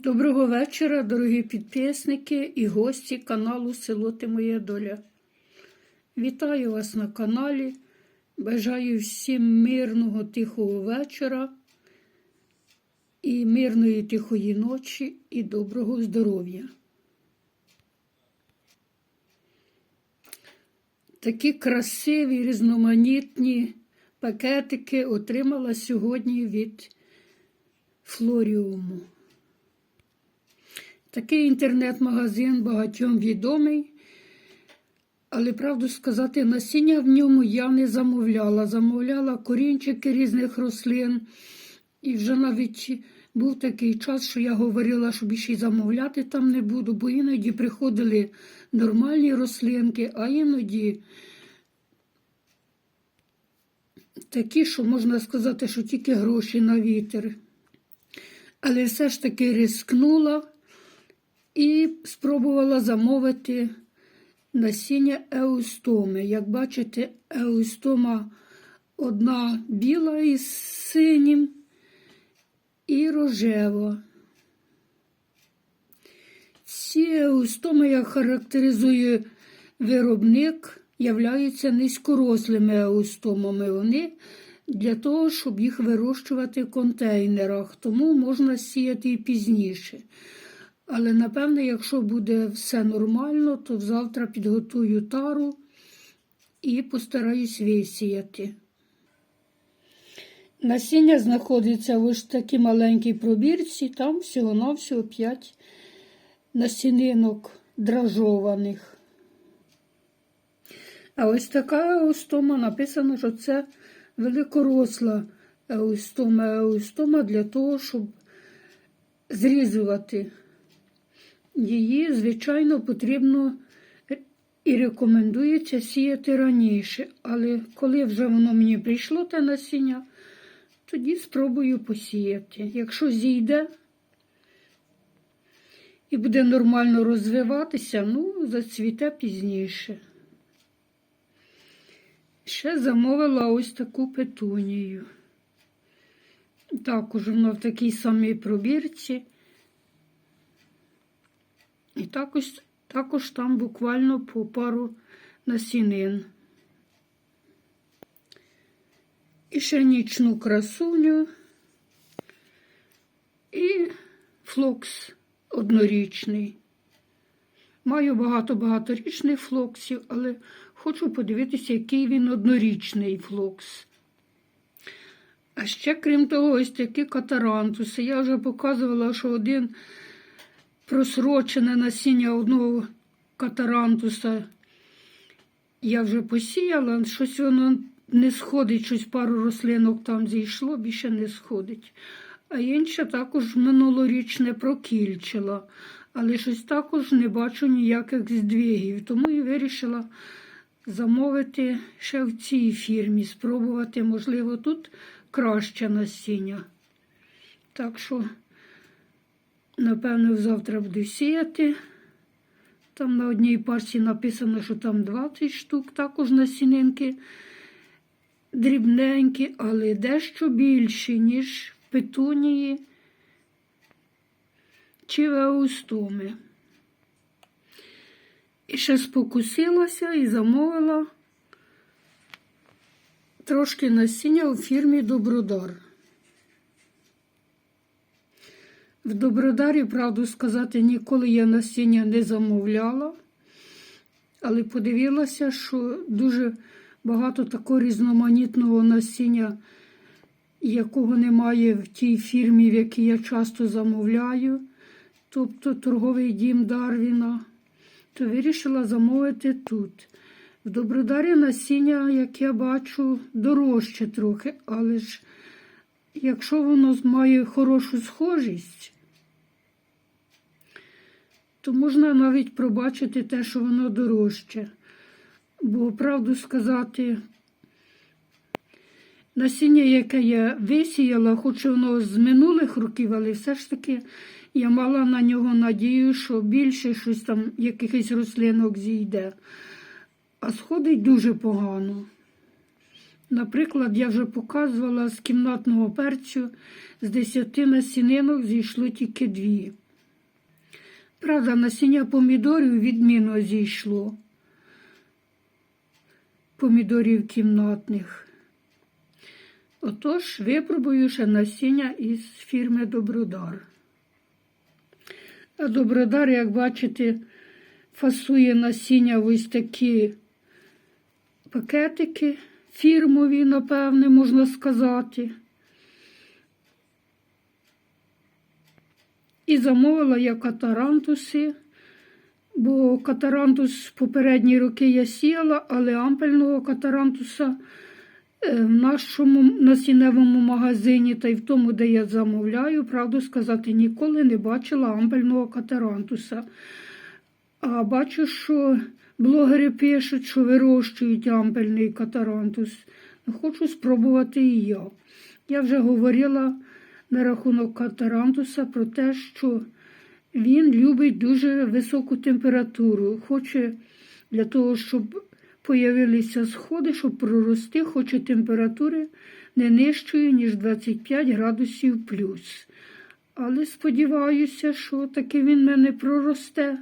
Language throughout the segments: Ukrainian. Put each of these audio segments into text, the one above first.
Доброго вечора, дорогі підписники і гості каналу Село Ти Моя Доля. Вітаю вас на каналі. Бажаю всім мирного тихого вечора і мирної тихої ночі і доброго здоров'я. Такі красиві різноманітні пакетики отримала сьогодні від Флоріуму. Такий інтернет-магазин багатьом відомий, але правду сказати, насіння в ньому я не замовляла. Замовляла корінчики різних рослин. І вже навіть був такий час, що я говорила, що більше замовляти там не буду, бо іноді приходили нормальні рослинки, а іноді такі, що можна сказати, що тільки гроші на вітер. Але все ж таки рискнула і спробувала замовити насіння еустоми. Як бачите, еустома одна біла із синім і рожева. Ці еустоми, як характеризує виробник, являються низькорослими еустомами. Вони для того, щоб їх вирощувати в контейнерах, тому можна сіяти і пізніше. Але, напевне, якщо буде все нормально, то завтра підготую тару і постараюсь висіяти. Насіння знаходиться в ось такій маленькій пробірці, там всього-навсього 5 насінинок дражованих. А ось така еустома написано, що це великоросла еустома. Еустома для того, щоб зрізувати її, звичайно, потрібно і рекомендується сіяти раніше. Але коли вже воно мені прийшло те насіння, тоді спробую посіяти. Якщо зійде і буде нормально розвиватися, ну, зацвіте пізніше. Ще замовила ось таку петунію. Також вона в такій самій пробірці. І також, також там буквально по пару насінин. І ще нічну красуню і флокс однорічний. Маю багато-багаторічних флоксів, але хочу подивитися, який він однорічний флокс. А ще, крім того, ось такі катарантуси. Я вже показувала, що один просрочене насіння одного катарантуса я вже посіяла, щось воно не сходить, щось пару рослинок там зійшло, більше не сходить. А інша також минулорічне прокільчила, але щось також не бачу ніяких здвигів. Тому і вирішила замовити ще в цій фірмі, спробувати, можливо, тут краще насіння. Так що. Напевно, завтра буду сіяти. Там на одній парці написано, що там 20 штук, також насінинки дрібненькі, але дещо більші, ніж петунії чи веустоми. І ще спокусилася і замовила трошки насіння у фірмі Добродар. В Добродарі, правду сказати, ніколи я насіння не замовляла, але подивилася, що дуже багато такого різноманітного насіння, якого немає в тій фірмі, в якій я часто замовляю, тобто торговий дім Дарвіна, то вирішила замовити тут. В Добродарі насіння, як я бачу, дорожче трохи, але ж якщо воно має хорошу схожість, то можна навіть пробачити те, що воно дорожче. Бо, правду сказати, насіння, яке я висіяла, хоч воно з минулих років, але все ж таки я мала на нього надію, що більше щось там, якихось рослинок зійде. А сходить дуже погано. Наприклад, я вже показувала з кімнатного перцю з 10 насінинок зійшло тільки дві. Правда, насіння помідорів відмінно зійшло. Помідорів кімнатних. Отож, випробую ще насіння із фірми Добродар. А Добродар, як бачите, фасує насіння в ось такі пакетики фірмові, напевне, можна сказати. І замовила я катарантуси, бо катарантус попередні роки я сіяла, але ампельного катарантуса е, в нашому насінневому магазині та й в тому, де я замовляю, правду сказати, ніколи не бачила ампельного катарантуса. А бачу, що блогери пишуть, що вирощують ампельний катарантус. Хочу спробувати і я. Я вже говорила на рахунок катарантуса про те, що він любить дуже високу температуру. Хоче для того, щоб появилися сходи, щоб прорости, хоче температури не нижчої, ніж 25 градусів плюс. Але сподіваюся, що таки він мене проросте.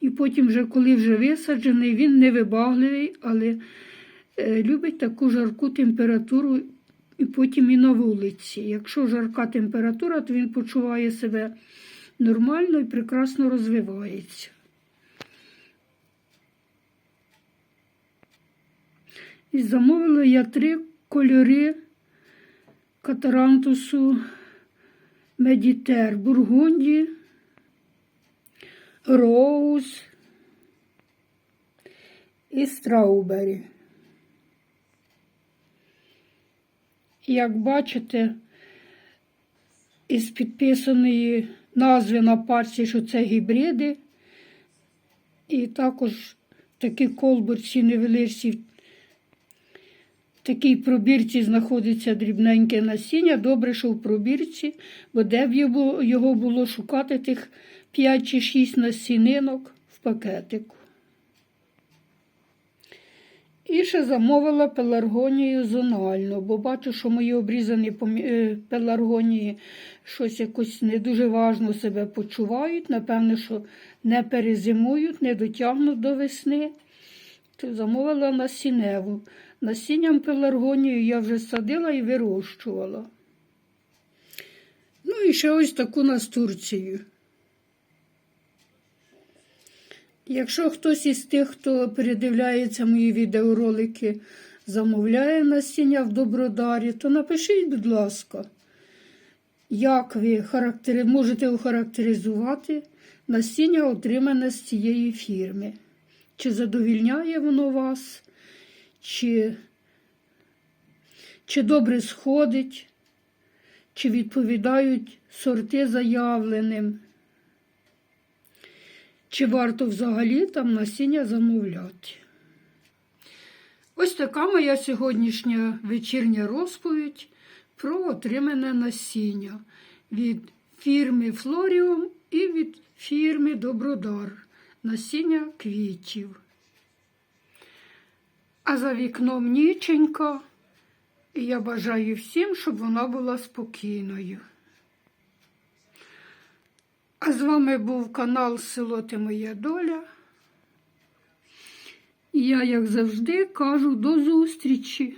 І потім, вже, коли вже висаджений, він невибагливий, але е, любить таку жарку температуру і потім і на вулиці. Якщо жарка температура, то він почуває себе нормально і прекрасно розвивається. І замовила я три кольори катарантусу Медітер Бургунді, Роуз і Страубері. Як бачите, із підписаної назви на парці, що це гібриди, і також такі колбурці невеличкі. В такій пробірці знаходиться дрібненьке насіння. Добре, що в пробірці, бо де б його- було шукати тих 5 чи 6 насінинок в пакетику. І замовила пеларгонію зонально, бо бачу, що мої обрізані е, пеларгонії щось якось не дуже важно себе почувають. Напевно, що не перезимують, не дотягнуть до весни. То замовила насінневу. Насінням пеларгонію я вже садила і вирощувала. Ну і ще ось таку настурцію. Якщо хтось із тих, хто передивляється мої відеоролики, замовляє насіння в Добродарі, то напишіть, будь ласка, як ви характери... можете охарактеризувати насіння, отримане з цієї фірми. Чи задовільняє воно вас, чи, чи добре сходить, чи відповідають сорти заявленим. Чи варто взагалі там насіння замовляти? Ось така моя сьогоднішня вечірня розповідь про отримане насіння від фірми Флоріум і від фірми Добродар. Насіння квітів. А за вікном ніченька, і я бажаю всім, щоб вона була спокійною. З вами був канал Село Ти Моя Доля. І я, як завжди, кажу до зустрічі.